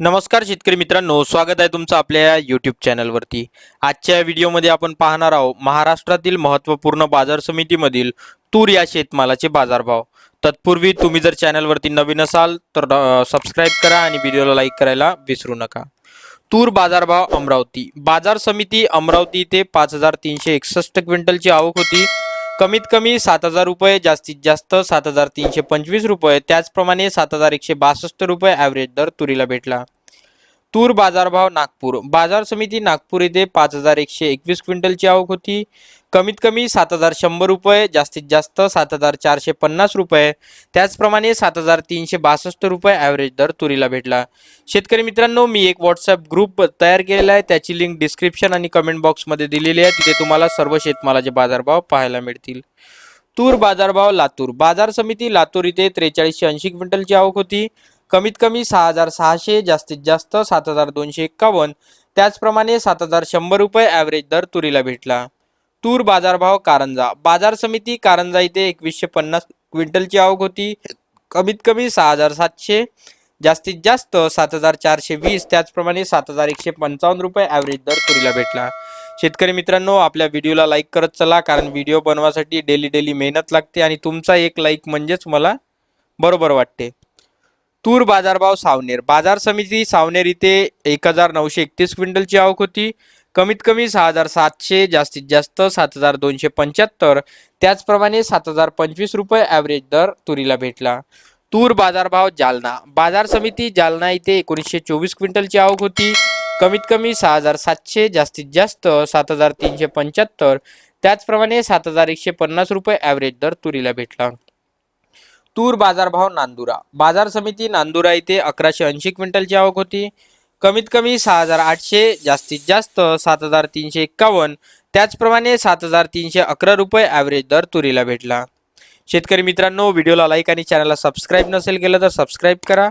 नमस्कार शेतकरी मित्रांनो स्वागत आहे तुमचं आपल्या या यूट्यूब चॅनलवरती आजच्या व्हिडिओमध्ये आपण पाहणार आहोत महाराष्ट्रातील महत्त्वपूर्ण बाजार समितीमधील तूर या शेतमालाचे बाजारभाव. तत्पूर्वी तुम्ही जर चॅनलवरती नवीन असाल तर सबस्क्राईब करा आणि व्हिडिओला लाईक करायला विसरू नका. तूर बाजारभाव अमरावती. बाजार समिती अमरावती इथे पाच हजार तीनशे एकसष्ट क्विंटलची आवक होती. कमीत कमी सात हजार रुपये जास्तीत जास्त सात हजार तीनशे पंचवीस रुपये त्याचप्रमाणे सात हजार एकशे बासष्ट रुपये ॲव्हरेज दर तुरीला भेटला. तूर बाजारभाव नागपूर. बाजार समिती नागपूर येथे पाच हजार एकशे एकवीस क्विंटलची आवक होती. कमीत कमी सात हजार शंभर रुपये जास्तीत जास्त सात हजार चारशे पन्नास रुपये. त्याचप्रमाणे सात हजार तीनशे बासष्ट रुपये ॲव्हरेज दर तुरीला भेटला. शेतकरी मित्रांनो मी एक व्हॉट्सअप ग्रुप तयार केलेला आहे. त्याची लिंक डिस्क्रिप्शन आणि कमेंट बॉक्समध्ये दिलेली आहे. तिथे तुम्हाला सर्व शेतमालाचे बाजारभाव पाहायला मिळतील. तूर बाजारभाव लातूर. बाजार समिती लातूर इथे त्रेचाळीसशे ऐंशी क्विंटलची आवक होती. कमीत कमी सहा हजार सहाशे जास्तीत जास्त सात हजार दोनशे एक्कावन्न. त्याचप्रमाणे सात हजार शंभर रुपये ॲव्हरेज दर तुरीला भेटला. तूर बाजारभाव कारंजा. बाजार समिती कारंजा इथे एकवीसशे पन्नास क्विंटलची आवक होती. कमीत कमी सहा हजार सातशे जास्तीत जास्त सात हजार चारशे वीस त्याचप्रमाणे सात हजार एकशे पंचावन्न रुपये ॲव्हरेज दर तुरीला भेटला. शेतकरी मित्रांनो आपल्या व्हिडिओला लाईक करत चला कारण व्हिडिओ बनवासाठी डेली डेली मेहनत लागते आणि तुमचा एक लाईक म्हणजेच मला बरोबर वाटते. तूर बाजारभाव सावनेर. बाजार समिती सावनेर इथे एक हजार नऊशे एकतीस क्विंटलची आवक होती. कमीत कमी सहा हजार सातशे जास्तीत जास्त सात हजार दोनशे पंच्याहत्तर. त्याचप्रमाणे सात हजार पंचवीस रुपये ॲव्हरेज दर तुरीला भेटला. तूर बाजारभाव जालना. बाजार समिती जालना इथे एकोणीसशे चोवीस क्विंटलची आवक होती. कमीत कमी सहा हजार सातशे जास्तीत जास्त सात हजार तीनशे पंच्याहत्तर. त्याचप्रमाणे सात हजार एकशे पन्नास रुपये ॲव्हरेज दर तुरीला भेटला. तूर बाजारभाव नांदुरा. बाजार समिती नांदुरा इथे अकराशे ऐंशी क्विंटलची आवक होती. कमीत कमी सहा हजार आठशे जास्तीत जास्त सात हजार तीनशे एक्कावन्न. त्याचप्रमाणे सात हजार तीनशे अकरा रुपये ॲव्हरेज दर तुरीला भेटला. शेतकरी मित्रांनो व्हिडिओला लाईक आणि चॅनलला सबस्क्राईब नसेल केलं तर सबस्क्राईब करा.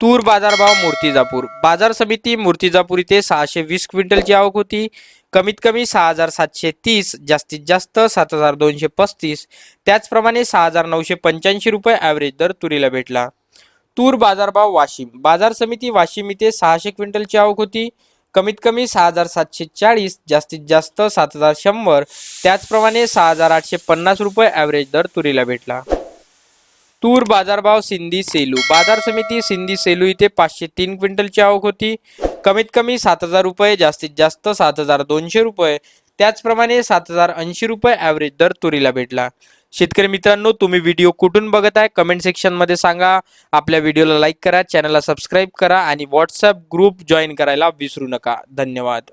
तूर बाजारभाव मूर्तिजापूर. बाजार समिती मूर्तिजापूर इथे सहाशे वीस क्विंटलची आवक होती. कमीत कमी सहा हजार सातशे तीस जास्तीत जास्त सात हजार दोनशे पस्तीस. त्याचप्रमाणे सहा हजार नऊशे पंच्याऐंशी रुपये ॲव्हरेज दर तुरीला भेटला. तूर बाजारभाव वाशिम. बाजार समिती वाशिम इथे सहाशे क्विंटलची आवक होती. कमीत कमी सहा हजार सातशे चाळीस जास्तीत जास्त सात हजार शंभर. त्याचप्रमाणे सहा हजार आठशे पन्नास रुपये ॲव्हरेज दर तुरीला भेटला. तूर बाजारभाव सिंधी सेलू. बाजार समिती सिंधी सेलू इथे पाचशे तीन क्विंटलची आवक होती. कमीत कमी सात हजार रुपये जास्तीत जास्त सात हजार दोनशे रुपये. त्याचप्रमाणे सात हजार ऐंशी रुपये ॲव्हरेज दर तुरीला भेटला. शेतकरी मित्रांनो तुम्ही व्हिडिओ कुठून बघत आहे कमेंट सेक्शनमध्ये सांगा. आपल्या व्हिडिओला लाईक करा चॅनलला सबस्क्राईब करा आणि व्हॉट्सअप ग्रुप जॉईन करायला विसरू नका. धन्यवाद.